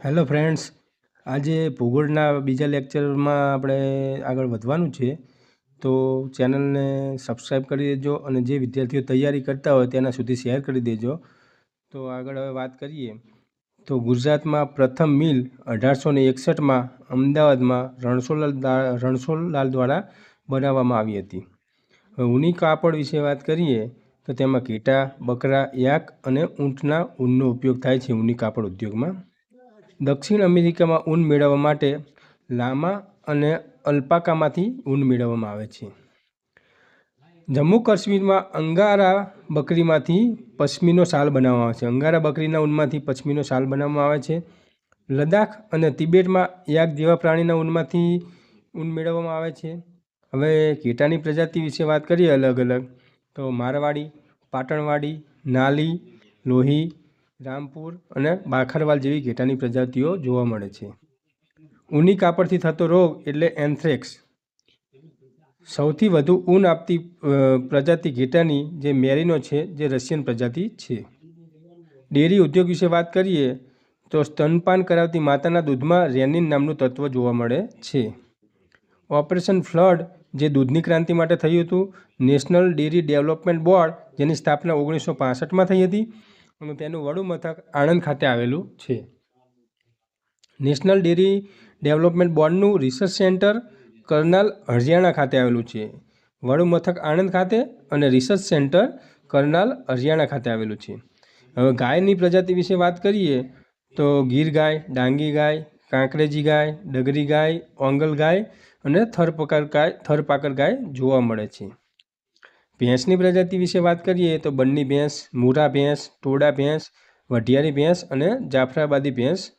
Hello friends આજે ભૂગોળના બીજા લેક્ચરમાં આપણે આગળ વધવાનું છે. તો ચેનલને સબસ્ક્રાઈબ કરી દેજો અને જે વિદ્યાર્થીઓ તૈયારી કરતા હોય તેના સુધી શેર કરી દેજો. તો આગળ હવે વાત કરીએ. તો ગુજરાતમાં પ્રથમ મિલ અઢારસો ને એકસઠમાં અમદાવાદમાં રણછોડલાલ રણછોડલાલ દ્વારા બનાવવામાં આવી હતી. હવે ઊની કાપડ વિશે વાત કરીએ તો તેમાં ઘેટા, બકરા, યાક અને ઊંટના ઊનનો ઉપયોગ થાય છે ઊની કાપડ ઉદ્યોગમાં. દક્ષિણ અમેરિકામાં ઊન મેળવવા માટે લામા અને અલ્પાકામાંથી ઊન મેળવવામાં આવે છે. જમ્મુ કાશ્મીરમાં અંગારા બકરીમાંથી પશ્મીનો શાલ બનાવવામાં આવે છે. અંગારા બકરીના ઊનમાંથી પશ્મીનો શાલ બનાવવામાં આવે છે. લદ્દાખ અને તિબેટમાં યાક જેવા પ્રાણીના ઊનમાંથી ઊન મેળવવામાં આવે છે. હવે કેટાની પ્રજાતિ વિશે વાત કરીએ અલગ અલગ. તો મારવાડી, પાટણવાડી, નાલી, લોહી રામપુર અને બાખરવાલ જેવી ઘેટાની પ્રજાતિઓ જોવા મળે છે. ઊની કાપડથી થતો રોગ એટલે એન્થ્રેક્સ. સૌથી વધુ ઊન આપતી પ્રજાતિ ઘેટાની જે મેરીનો છે, જે રશિયન પ્રજાતિ છે. ડેરી ઉદ્યોગ વિશે વાત કરીએ, તો સ્તનપાન કરાવતી માતાના દૂધમાં રેનિન નામનું તત્વ જોવા મળે છે. ઓપરેશન ફ્લડ, જે દૂધની ક્રાંતિ માટે થયું હતું, નેશનલ ડેરી ડેવલપમેન્ટ બોર્ડ, જેની સ્થાપના ઓગણીસો પાસઠમાં થઈ હતી અને તેનું વડું મથક આણંદ ખાતે આવેલું છે. નેશનલ ડેરી ડેવલપમેન્ટ બોર્ડનું રિસર્ચ સેન્ટર કરનાલ હરિયાણા ખાતે આવેલું છે. વડું મથક આણંદ ખાતે અને રિસર્ચ સેન્ટર કરનાલ હરિયાણા ખાતે આવેલું છે. હવે ગાયની પ્રજાતિ વિશે વાત કરીએ તો ગીર ગાય, ડાંગી ગાય, કાંકરેજી ગાય, ડગરી ગાય, ઓંગલ ગાય અને થરપકર ગાય થરપાકર ગાય જોવા મળે છે. ભેંસની પ્રજાતિ વિશે વાત કરીએ તો બંની ભેંસ, મૂરા ભેંસ ટોડા ભેંસ, વઢિયારી ભેંસ અને જાફરાબાદી ભેંસ.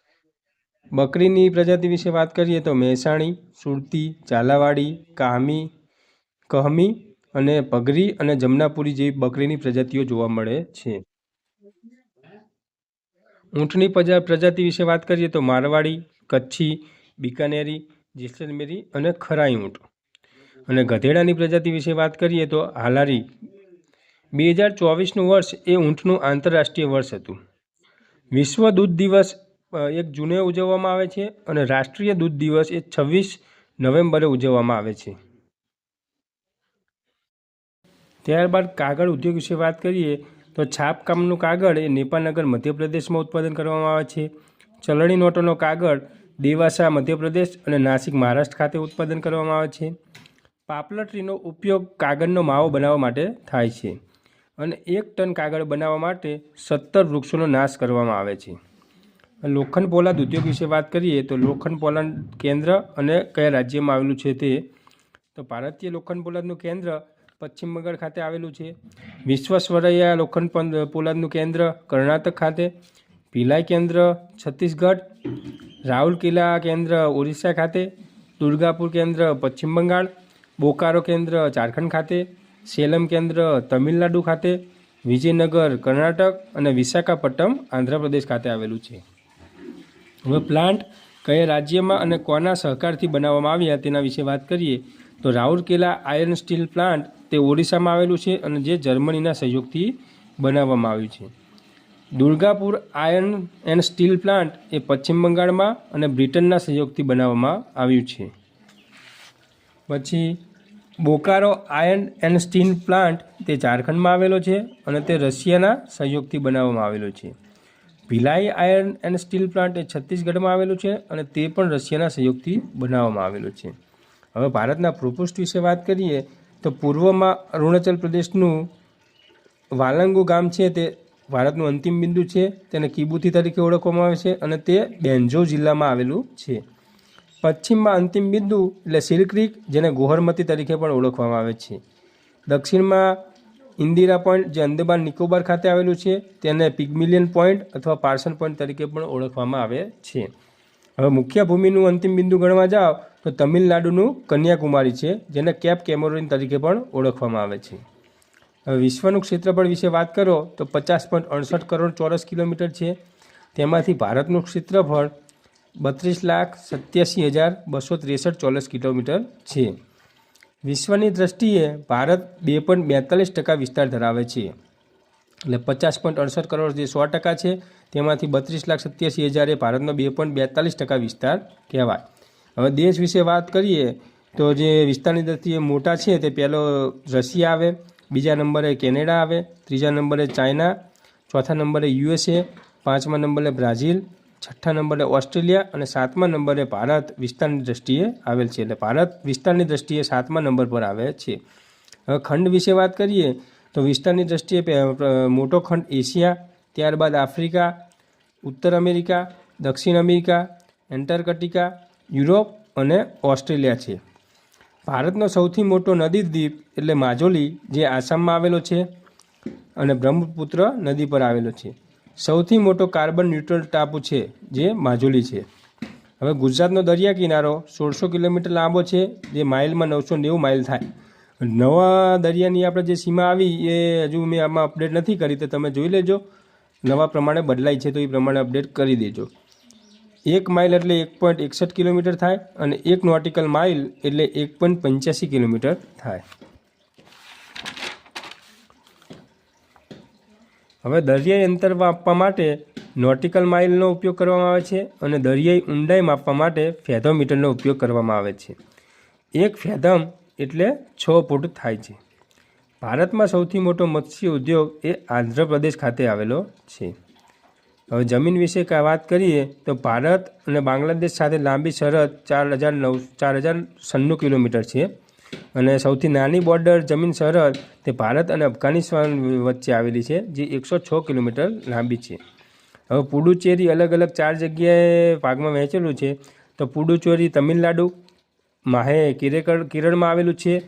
બકરીની પ્રજાતિ વિશે વાત કરીએ તો મહેસાણી, સુરતી, ઝાલાવાડી કામી કહમી અને પગરી અને જમનાપુરી જેવી બકરીની પ્રજાતિઓ જોવા મળે છે. ઊંટની પ્રજા પ્રજાતિ વિશે વાત કરીએ તો મારવાડી, કચ્છી, બિકાનેરી, જેસલમેરી અને ખરાઈ ઊંટ. અને ગધેડાની પ્રજાતિ વિશે વાત કરીએ તો હાલારી. બે હજાર ચોવીસનું વર્ષ એ ઊંટનું આંતરરાષ્ટ્રીય વર્ષ હતું. વિશ્વ દૂધ દિવસ એક જૂને ઉજવવામાં આવે છે અને રાષ્ટ્રીય દૂધ દિવસ એ છવ્વીસ નવેમ્બરે ઉજવવામાં આવે છે. ત્યારબાદ કાગળ ઉદ્યોગ વિશે વાત કરીએ તો છાપકામનું કાગળ એ નેપાળનગર મધ્યપ્રદેશમાં ઉત્પાદન કરવામાં આવે છે. ચલણી નોટોનો કાગળ દેવાસા મધ્યપ્રદેશ અને નાસિક મહારાષ્ટ્ર ખાતે ઉત્પાદન કરવામાં આવે છે. પાપલર ટ્રીનો ઉપયોગ કાગળનો માવો બનાવવા માટે થાય છે અને એક ટન કાગળ બનાવવા માટે સત્તર વૃક્ષોનો નાશ કરવામાં આવે છે. લોખંડ પોલાદ ઉદ્યોગ વિશે વાત કરીએ તો લોખંડ પોલાદ કેન્દ્ર અને કયા રાજ્યમાં આવેલું છે તે? તો ભારતીય લોખંડ પોલાદનું કેન્દ્ર પશ્ચિમ બંગાળ ખાતે આવેલું છે. વિશ્વસ્વરૈયા લોખંડ પોલાદનું કેન્દ્ર કર્ણાટક ખાતે. ભિલાઈ કેન્દ્ર છત્તીસગઢ. રાઉરકેલા કેન્દ્ર ઓરિસ્સા ખાતે. દુર્ગાપુર કેન્દ્ર પશ્ચિમ બંગાળ. બોકારો કેન્દ્ર ઝારખંડ ખાતે, સેલમ કેન્દ્ર તમિલનાડુ ખાતે, વિજયનગર કર્ણાટક અને વિશાખાપટ્ટનમ આંધ્રપ્રદેશ ખાતે આવેલું છે. હવે પ્લાન્ટ કયા રાજ્યમાં અને કોના સહકારથી બનાવવામાં આવ્યા તેના વિશે વાત કરીએ, તો રાઉરકેલા આયર્ન સ્ટીલ પ્લાન્ટ તે ઓડિશામાં આવેલું છે અને જે જર્મનીના સહયોગથી બનાવવામાં આવ્યું છે. Durgapur iron and steel plant એ પશ્ચિમ બંગાળમાં અને બ્રિટનના સહયોગથી બનાવવામાં આવ્યું છે. પછી Bokaro iron and steel plant તે ઝારખંડમાં આવેલો છે અને તે રશિયાના સહયોગથી બનાવવામાં આવેલો છે. Bhilai iron and steel plant એ છત્તીસગઢમાં આવેલું છે અને તે પણ રશિયાના સહયોગથી બનાવવામાં આવેલું છે. હવે ભારતના પ્રોપોસ્ટ વિશે વાત કરીએ તો પૂર્વમાં અરુણાચલ પ્રદેશનું વાલંગુ ગામ છે તે ભારતનું અંતિમ બિંદુ છે. તેને કિબુતી તરીકે ઓળખવામાં આવે છે અને તે બેન્જો જિલ્લામાં આવેલું છે. પશ્ચિમમાં અંતિમ બિંદુ એટલે સિલ ક્રીક, જેને ગોહરમતી તરીકે પણ ઓળખવામાં આવે છે. દક્ષિણમાં ઇન્દિરા પોઈન્ટ, જે અંદમાન નિકોબાર ખાતે આવેલું છે, તેને પિગમિલિયન પોઈન્ટ અથવા પાર્સન પોઈન્ટ તરીકે પણ ઓળખવામાં આવે છે. હવે મુખ્ય ભૂમિનું અંતિમ બિંદુ ગણવા જાઓ, તો તમિલનાડુનું કન્યાકુમારી છે, જેને કેપ કેમોરિન તરીકે પણ ઓળખવામાં આવે છે. હવે વિશ્વનું ક્ષેત્રફળ વિશે વાત કરો, તો પચાસ પોઈન્ટ અડસઠ કરોડ ચોરસ કિલોમીટર છે. તેમાંથી ભારતનું ક્ષેત્રફળ બત્રીસ લાખ સત્યાસી હજાર બસો ત્રેસઠ ચોરસ કિલોમીટર છે. વિશ્વની દ્રષ્ટિએ ભારત બે પોઈન્ટ બેતાલીસ ટકા વિસ્તાર ધરાવે છે. એટલે પચાસ પોઈન્ટ અડસઠ કરોડ જે સો ટકા છે, તેમાંથી બત્રીસ લાખ સત્યાસી હજાર એ ભારતનો બે પોઈન્ટ બેતાલીસ ટકા વિસ્તાર કહેવાય. હવે દેશ વિશે વાત કરીએ, તો જે વિસ્તારની દ્રષ્ટિએ મોટા છે, તે પહેલો રશિયા આવે, બીજા નંબરે કેનેડા આવે, ત્રીજા નંબરે ચાઇના, ચોથા નંબરે યુએસએ, પાંચમા નંબરે બ્રાઝિલ છઠ્ઠા નંબરે ઓસ્ટ્રેલિયા અને સાતમા નંબરે ભારત વિસ્તારની દ્રષ્ટિએ આવેલ છે. એટલે ભારત વિસ્તારની દ્રષ્ટિએ સાતમા નંબર પર આવે છે. હવે ખંડ વિશે વાત કરીએ તો વિસ્તારની દ્રષ્ટિએ મોટો ખંડ એશિયા, ત્યારબાદ આફ્રિકા, ઉત્તર અમેરિકા, દક્ષિણ અમેરિકા, એન્ટાર્કટિકા, યુરોપ અને ઓસ્ટ્રેલિયા છે. ભારતનો સૌથી મોટો નદી દ્વીપ એટલે માજોલી, જે આસામમાં આવેલો છે અને બ્રહ્મપુત્ર નદી પર આવેલો છે. સૌથી મોટો કાર્બન ન્યુટ્રલ ટાપુ છે, જે માજોલી છે. હવે ગુજરાતનો દરિયા કિનારો સોળસો કિલોમીટર લાંબો છે, જે માઇલમાં નવસો નેવું માઇલ થાય. નવા દરિયાની આપણે જે સીમા આવી, એ હજુ મેં આમાં અપડેટ નથી કરી, તો તમે જોઈ લેજો. નવા પ્રમાણે બદલાય છે, તો એ પ્રમાણે અપડેટ કરી દેજો. એક માઇલ એટલે એક પોઈન્ટ એકસઠ કિલોમીટર થાય અને એક નોટિકલ માઇલ એટલે એક પોઈન્ટ પંચ્યાસી કિલોમીટર થાય. હવે દરિયાઈ અંતર માપવા માટે નોટિકલ માઇલનો ઉપયોગ કરવામાં આવે છે અને દરિયાઈ ઊંડાઈ માપવા માટે ફેધોમીટરનો ઉપયોગ કરવામાં આવે છે. એક ફેધમ એટલે છ ફૂટ થાય છે. ભારતમાં સૌથી મોટો મત્સ્ય ઉદ્યોગ એ આંધ્રપ્રદેશ ખાતે આવેલો છે. હવે જમીન વિશે વાત કરીએ તો ભારત અને બાંગ્લાદેશ સાથે લાંબી સરહદ ચાર હજાર નવ ચાર હજાર સન્નું કિલોમીટર છે. અને સૌથી નાની બોર્ડર જમીન સરહદ તે ભારત અને અફઘાનિસ્તાન વચ્ચે આવેલી છે, જે એકસો છ કિલોમીટર લાંબી છે. હવે પુડુચેરી અલગ અલગ ચાર જગ્યાએ ભાગમાં વહેંચેલું છે. તો પુડુચેરી તમિલનાડુ, માહે કિરેકળ, કેરળમાં આવેલું છે.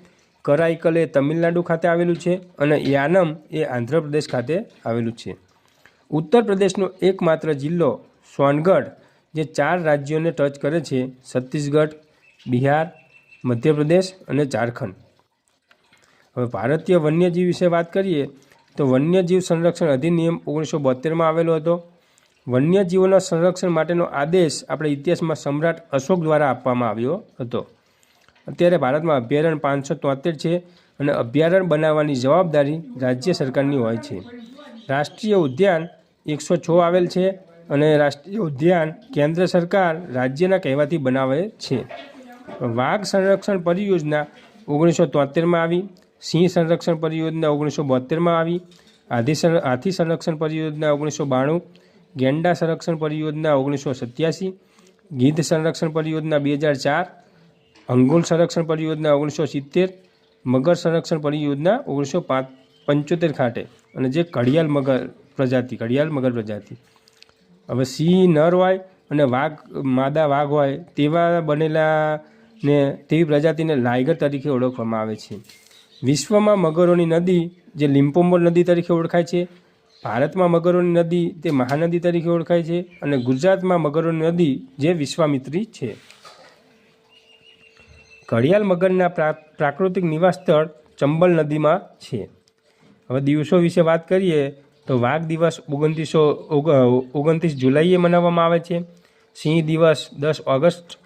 કરાઈકલ એ તમિલનાડુ ખાતે આવેલું છે અને યાનમ એ આંધ્રપ્રદેશ ખાતે આવેલું છે. ઉત્તર પ્રદેશનો એકમાત્ર જિલ્લો સોનગઢ, જે ચાર રાજ્યોને ટચ કરે છે. છત્તીસગઢ, બિહાર મધ્યપ્રદેશ અને ઝારખંડ. હવે ભારતીય વન્યજીવ વિશે વાત કરીએ, તો વન્યજીવ સંરક્ષણ અધિનિયમ ઓગણીસો બોતેરમાં આવેલો હતો. વન્યજીવોના સંરક્ષણ માટેનો આદેશ આપણે ઇતિહાસમાં સમ્રાટ અશોક દ્વારા આપવામાં આવ્યો હતો. અત્યારે ભારતમાં અભયારણ્ય પાંચસો તોતેર છે અને અભયારણ્ય બનાવવાની જવાબદારી રાજ્ય સરકારની હોય છે. રાષ્ટ્રીય ઉદ્યાન એકસો છ આવેલ છે અને રાષ્ટ્રીય ઉદ્યાન કેન્દ્ર સરકાર રાજ્યના કહેવાથી બનાવે છે. વાઘ સંરક્ષણ પરિયોજના ઓગણીસો તોતેરમાં આવી, સિંહ સંરક્ષણ પરિયોજના ઓગણીસો બોતેરમાં આવી સં- હાથી સંરક્ષણ પરિયોજના ઓગણીસો બાણું, ગેંડા સંરક્ષણ પરિયોજના ઓગણીસો સત્યાસી, ગીધ સંરક્ષણ પરિયોજના બે હજાર ચાર, અંગુલ સંરક્ષણ પરિયોજના ઓગણીસો સિત્તેર, મગર સંરક્ષણ પરિયોજના ઓગણીસો પાંચ, પંચોતેર ખાતે અને જે ઘડિયાળ મગર પ્રજાતિ, ઘડિયાળ મગર પ્રજાતિ. હવે સિંહ નર હોય અને વાઘ, માદા વાઘ હોય તેવા બનેલા ને તેવી પ્રજાતિને લાયગર તરીકે ઓળખવામાં આવે છે. વિશ્વમાં મગરોની નદી જે લિમ્પોમોર નદી તરીકે ઓળખાય છે, ભારતમાં મગરોની નદી તે મહાનદી તરીકે ઓળખાય છે અને ગુજરાતમાં મગરોની નદી જે વિશ્વામિત્રી છે. ઘડિયાળ મગરના પ્રા- પ્રાકૃતિક નિવાસ સ્થળ ચંબલ નદીમાં છે. હવે દિવસો વિશે વાત કરીએ તો વાઘ દિવસ ઓગણત્રીસો ઓગણત્રીસ જુલાઈએ મનાવવામાં આવે છે. સિંહ દિવસ દસ ઓગસ્ટ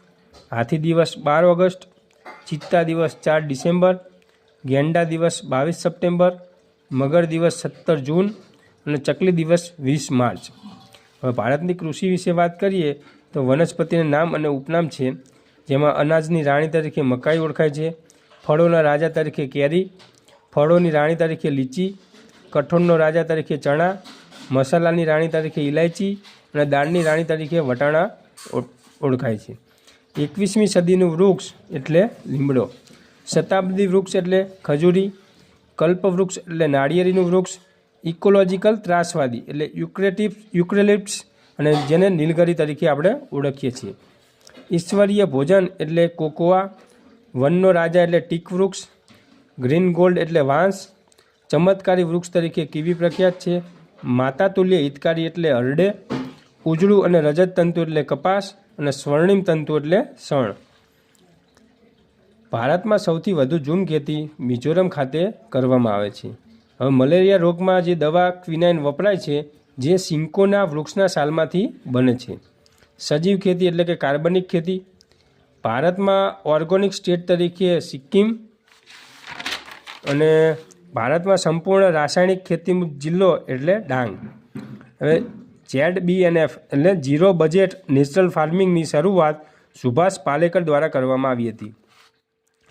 હાથી દિવસ બાર ઓગસ્ટ, ચિત્તા દિવસ ચાર ડિસેમ્બર, ગેંડા દિવસ બાવીસ સપ્ટેમ્બર, મગર દિવસ સત્તર જૂન અને ચકલી દિવસ વીસ માર્ચ. હવે ભારતની કૃષિ વિશે વાત કરીએ તો વનસ્પતિના નામ અને ઉપનામ છે, જેમાં અનાજની રાણી તરીકે મકાઈ ઓળખાય છે, ફળોના રાજા તરીકે કેરી, ફળોની રાણી તરીકે લીચી, કઠોળનો રાજા તરીકે ચણા, મસાલાની રાણી તરીકે ઇલાયચી અને દાળની રાણી તરીકે વટાણા ઓળખાય છે. એકવીસમી સદીનું વૃક્ષ એટલે લીમડો. શતાબ્દી વૃક્ષ એટલે ખજૂરી, કલ્પવૃક્ષ એટલે નાળિયેરીનું વૃક્ષ, ઇકોલોજીકલ ત્રાસવાદી એટલે યુક્રેટિવ યુક્રેલિપ્સ અને જેને નીલગરી તરીકે આપણે ઓળખીએ છીએ. ઈશ્વરીય ભોજન એટલે કોકોઆ, વનનો રાજા એટલે ટીક વૃક્ષ, ગ્રીન ગોલ્ડ એટલે વાંસ, ચમત્કારી વૃક્ષ તરીકે કીવી પ્રખ્યાત છે, માતા તુલ્ય હિતકારી એટલે હરડે, ઉજળું અને રજત તંતુ એટલે કપાસ અને સ્વર્ણિમ તંતુ એટલે શણ. ભારતમાં સૌથી વધુ ઝૂમ ખેતી મિઝોરમ ખાતે કરવામાં આવે છે. હવે મલેરિયા રોગમાં જે દવા ક્વિનાઇન વપરાય છે, જે સિંકોના વૃક્ષના સાલમાંથી બને છે. સજીવ ખેતી એટલે કે કાર્બનિક ખેતી. ભારતમાં ઓર્ગોનિક સ્ટેટ તરીકે સિક્કિમ અને ભારતમાં સંપૂર્ણ રાસાયણિક ખેતી જિલ્લો એટલે ડાંગ. હવે જેડ બીએનએફ એટલે ઝીરો બજેટ નેશનલ ફાર્મિંગની શરૂઆત સુભાષ પાલેકર દ્વારા કરવામાં આવી હતી.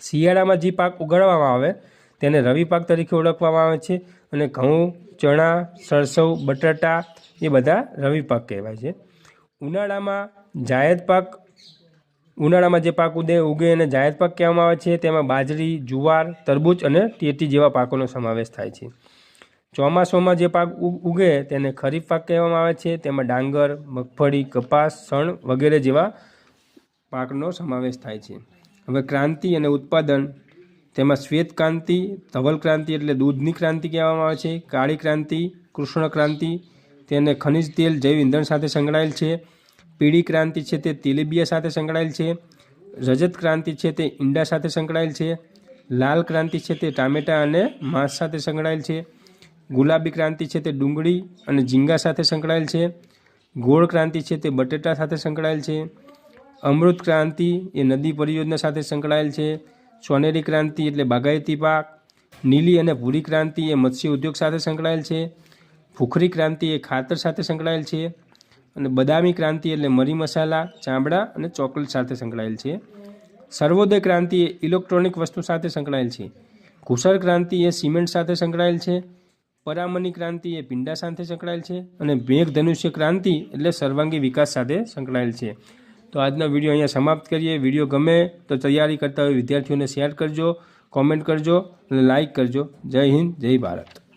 શિયાળામાં જે પાક ઉગાડવામાં આવે તેને રવિ પાક તરીકે ઓળખવામાં આવે છે અને ઘઉં, ચણા, સરસવ, બટાટા એ બધા રવિ પાક કહેવાય છે. ઉનાળામાં જાયદ પાક, ઉનાળામાં જે પાક ઉદે ઉગે એને જાયદ પાક કહેવામાં આવે છે. તેમાં બાજરી, જુવાર, તરબૂચ અને ટેટી જેવા પાકોનો સમાવેશ થાય છે. ચોમાસામાં જે પાક ઉગે તેને ખરીફ પાક કહેવામાં આવે છે. તેમાં ડાંગર, મગફળી, કપાસ, સણ વગેરે જેવા પાકનો સમાવેશ થાય છે. હવે ક્રાંતિ અને ઉત્પાદન, તેમાં શ્વેત ક્રાંતિ, ધવલ ક્રાંતિ એટલે દૂધની ક્રાંતિ કહેવામાં આવે છે, કાળી ક્રાંતિ, કૃષ્ણ ક્રાંતિ, તેને ખનિજ તેલ, જૈવ ઇંધણ સાથે સંકળાયેલ છે, પીળી ક્રાંતિ છે તે તેલીબિયા સાથે સંકળાયેલ છે, રજત ક્રાંતિ છે તે ઈંડા સાથે સંકળાયેલ છે, લાલ ક્રાંતિ છે તે ટામેટાં અને માંસ સાથે સંકળાયેલ છે. ગુલાબી ક્રાંતિ છે તે ડુંગળી અને ઝીંગા સાથે સંકળાયેલ છે. ગોળ ક્રાંતિ છે તે બટેટા સાથે સંકળાયેલ છે. અમૃત ક્રાંતિ એ નદી પરિયોજના સાથે સંકળાયેલ છે. સોનેરી ક્રાંતિ એટલે બાગાયતી પાક. નીલી અને ભૂરી ક્રાંતિ એ મત્સ્ય ઉદ્યોગ સાથે સંકળાયેલ છે. ભૂખરી ક્રાંતિ એ ખાતર સાથે સંકળાયેલ છે. અને બદામી ક્રાંતિ એટલે મરી મસાલા, ચામડા અને ચોકલેટ સાથે સંકળાયેલ છે. સર્વોદય ક્રાંતિ એ ઇલેક્ટ્રોનિક વસ્તુ સાથે સંકળાયેલ છે. કુશળ ક્રાંતિ એ સિમેન્ટ સાથે સંકળાયેલ છે. પરામની ક્રાંતિ એ પિંડા સાથે સંકળાયેલ છે અને મેઘ ધનુષ્ય ક્રાંતિ એટલે સર્વાંગી વિકાસ સાથે સંકળાયેલ છે. તો આજનો વીડિયો અહીંયા સમાપ્ત કરીએ. વીડિયો ગમે તો તૈયારી કરતા હોય વિદ્યાર્થીઓને શેર કરજો, કોમેન્ટ કરજો અને લાઇક કરજો. જય હિન્દ, જય ભારત.